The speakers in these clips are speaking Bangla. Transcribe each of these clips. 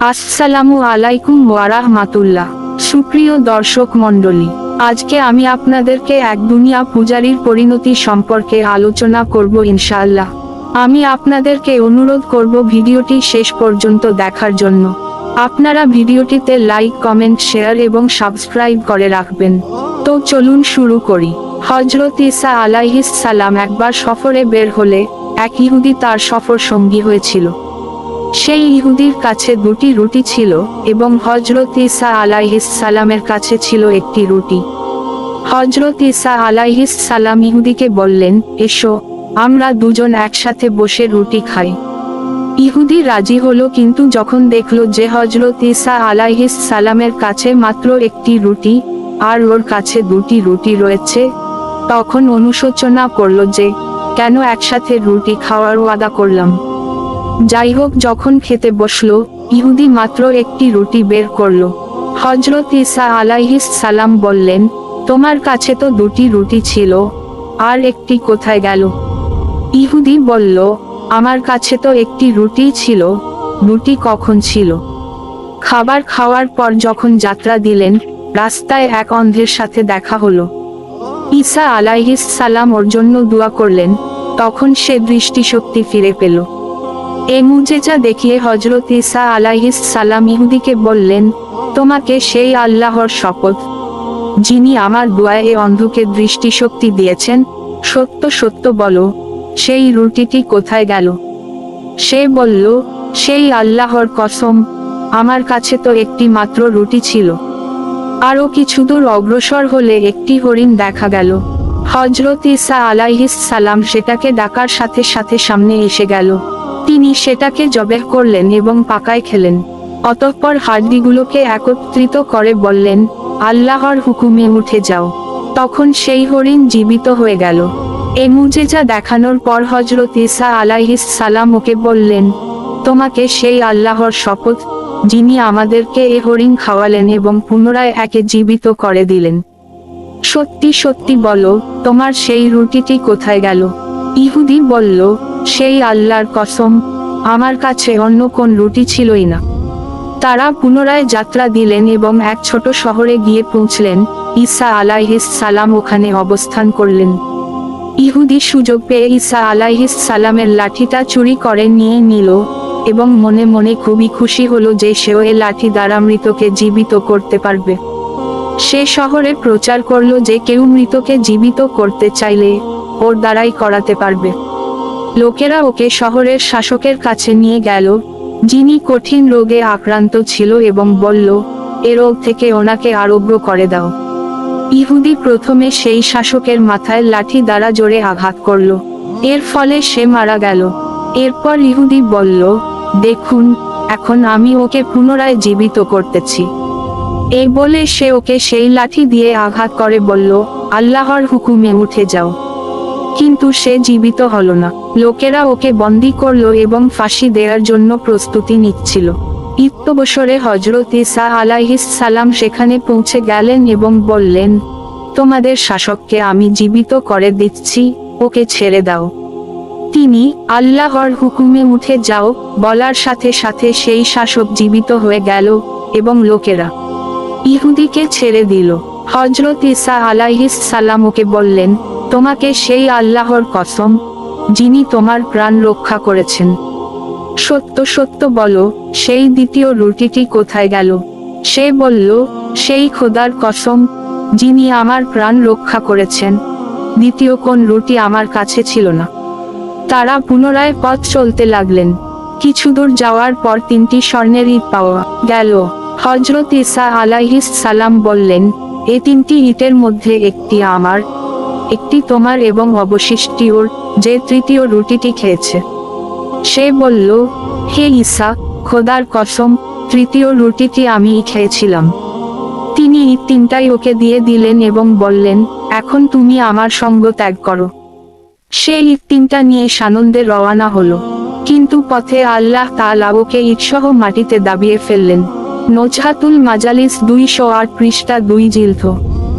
আসসালামু আলাইকুম ওয়ারাহমাতুল্লাহ সুপ্রিয় দর্শক মণ্ডলী, আজকে আমি আপনাদেরকে এক দুনিয়া পূজারীর পরিণতি সম্পর্কে আলোচনা করব ইনশাআল্লাহ। আমি আপনাদেরকে অনুরোধ করব ভিডিওটি শেষ পর্যন্ত দেখার জন্য। আপনারা ভিডিওটিতে লাইক, কমেন্ট, শেয়ার এবং সাবস্ক্রাইব করে রাখবেন। তো চলুন শুরু করি। হজরত ইসা আলাইহিস সালাম একবার সফরে বের হলে এক ইহুদি তার সফর সঙ্গী হয়েছিল। সেই ইহুদির কাছে দুটি রুটি ছিল এবং হজরত ইসা আলাইহিস সালামের কাছে ছিল একটি রুটি। হজরত ইসা আলাইহিস সালাম ইহুদিকে বললেন, এসো, আমরা দুজন একসাথে বসে রুটি খাই। ইহুদি রাজি হলো, কিন্তু যখন দেখল যে হজরত ইসা আলাইহিস সালামের কাছে মাত্র একটি রুটি আর ওর কাছে দুটি রুটি রয়েছে, তখন অনুশোচনা করল যে, কেন একসাথে রুটি খাওয়ার ওয়াদা করলাম? যাই হোক যখন খেতে বসল, ইহুদি মাত্র একটি রুটি বের করল। হজরত ইসা আলাইহিস সালাম বললেন, তোমার কাছে তো দুটি রুটি ছিল, আর একটি কোথায় গেল? ইহুদি বলল, আমার কাছে তো একটি রুটি ছিল, রুটি কখন ছিল? খাবার খাওয়ার পর যখন যাত্রা দিলেন, রাস্তায় এক অন্ধের সাথে দেখা হলো। ঈসা আলাইহিস সালাম ওর জন্য দোয়া করলেন, তখন সে দৃষ্টিশক্তি ফিরে পেল। এ মুজেজা দেখিয়ে হজরত ঈসা আলাইহিস সালাম ইহুদিকে বললেন, তোমাকে সেই আল্লাহর শপথ। যিনি আমার দোয়ায় এ অন্ধকে দৃষ্টিশক্তি দিয়েছেন, সত্য সত্য বলো, সেই রুটিটি কোথায় গেল? সে বলল, সেই আল্লাহর কসম, আমার কাছে তো একটি মাত্র রুটি ছিল। আরও কিছু দূর অগ্রসর হলে একটি হরিণ দেখা গেল। হজরত ইসা আলাইহিস সালাম সেটাকে ডাকার সাথে সাথে সামনে এসে গেল। তিনি সেটাকে জবেহ করলেন এবং পাকায় খেলেন। অতঃপর হাড্ডিগুলোকে একত্রিত করে বললেন, আল্লাহর হুকুমে উঠে যাও। তখন সেই হরিণ জীবিত হয়ে গেল। এ মুজেজা দেখানোর পর হজরত ইসা আলাইহিস সালাম ওকে বললেন, তোমাকে সেই আল্লাহর শপথ, যিনি আমাদেরকে এ হরিণ খাওয়ালেন এবং পুনরায় একে জীবিত করে দিলেন। সত্যি সত্যি বলো, তোমার সেই রুটিটি কোথায় গেল? ইহুদি বলল সেই আল্লাহর কসম, আমার কাছে অন্য কোন রুটি ছিলই না। তারা পুনরায় যাত্রা দিলেন এবং এক ছোট শহরে গিয়ে পৌঁছলেন, ঈসা আলাইহিস সালাম ওখানে অবস্থান করলেন। ইহুদি সুযোগ পেয়ে ঈসা আলাইহিস সালামের লাঠিটা চুরি করে নিয়ে নিল, এবং মনে মনে খুবই খুশি হলো যে সেও এ লাঠি দ্বারা মৃতকে জীবিত করতে পারবে। সে শহরে প্রচার করল যে কেউ মৃতকে জীবিত করতে চাইলে, ওর দ্বারাই করাতে পারবে। লোকেরা ওকে শহরের শাসকের কাছে নিয়ে গেল, যিনি কঠিন রোগে আক্রান্ত ছিল এবং বলল, এ রোগ থেকে ওনাকে আরোগ্য করে দাও। ইহুদি প্রথমে সেই শাসকের মাথায় লাঠি দ্বারা জোরে আঘাত করল। এর ফলে সে মারা গেল। এরপর ইহুদি বলল, দেখুন, এখন আমি ওকে পুনরায় জীবিত করতেছি। এই বলে সে ওকে সেই লাঠি দিয়ে আঘাত করে বলল, আল্লাহর হুকুমে উঠে যাও। কিন্তু সে জীবিত হলো না। লোকেরা ওকে বন্দি করল এবং ফাঁসি দেওয়ার জন্য প্রস্তুতি নিচ্ছিল। ইত্যবসরে হজরত ইসা আলাইহিস সালাম সেখানে পৌঁছে গেলেন এবং বললেন, তোমাদের শাসককে আমি জীবিত করে দিচ্ছি, ওকে ছেড়ে দাও। তিনি, আল্লাহর হুকুমে উঠে যাও, বলার সাথে সাথে সেই শাসক জীবিত হয়ে গেল এবং লোকেরা ইহুদিকে ছেড়ে দিল। হজরত ইসা আলাইহিস সালাম ওকে বললেন তোমাকে সেই আল্লাহর কসম, যিনি তোমার প্রাণ রক্ষা করেছেন। সত্য সত্য বলো, সেই দ্বিতীয় রুটিটি কোথায় গেল? সে বলল, সেই খোদার কসম, যিনি আমার প্রাণ রক্ষা করেছেন। দ্বিতীয় কোন রুটি আমার কাছে ছিল না। তারা পুনরায় পথ চলতে লাগলেন। কিছু দূর যাওয়ার পর তিনটি স্বর্ণের ইট পাওয়া গেল। হজরত ইসা আলাইহিস সালাম বললেন, এ তিনটি ইটের মধ্যে একটি আমার একটি তোমার এবং অবশিষ্টি ওর, যে তৃতীয় রুটিটি খেয়েছে। সে বলল, হে ঈসা, খোদার কসম, তৃতীয় রুটিটি আমিই খেয়েছিলাম। তিনি এই তিনটাই ওকে দিয়ে দিলেন এবং বললেন, এখন তুমি আমার সঙ্গ ত্যাগ করো। সে ইট তিনটা নিয়ে সানন্দে রওয়ানা হলো। কিন্তু পথে আল্লাহ তাআলা ওকে ইটসহ মাটিতে দাবিয়ে ফেললেন। নজহাতুল মাজালিস দুইশো আট পৃষ্ঠা দুই জিলথ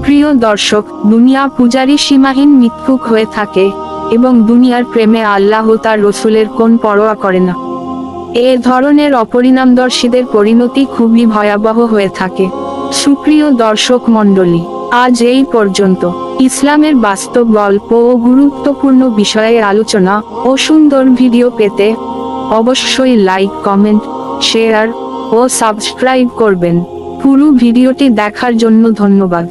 প্রিয় দর্শক, দুনিয়া পূজারী সীমাহীন মিথ্যুক হয়ে থাকে, এবং দুনিয়ার প্রেমে আল্লাহ তার রসুলের কোন পরোয়া করে না। এ ধরনের অপরিণামদর্শীদের পরিণতি খুবই ভয়াবহ হয়ে থাকে। সুপ্রিয় দর্শক মণ্ডলী, আজ এই পর্যন্ত। ইসলামের বাস্তব গল্প ও গুরুত্বপূর্ণ বিষয়ে আলোচনা ও সুন্দর ভিডিও পেতে অবশ্যই লাইক, কমেন্ট, শেয়ার ও সাবস্ক্রাইব করবেন। পুরো ভিডিওটি দেখার জন্য ধন্যবাদ।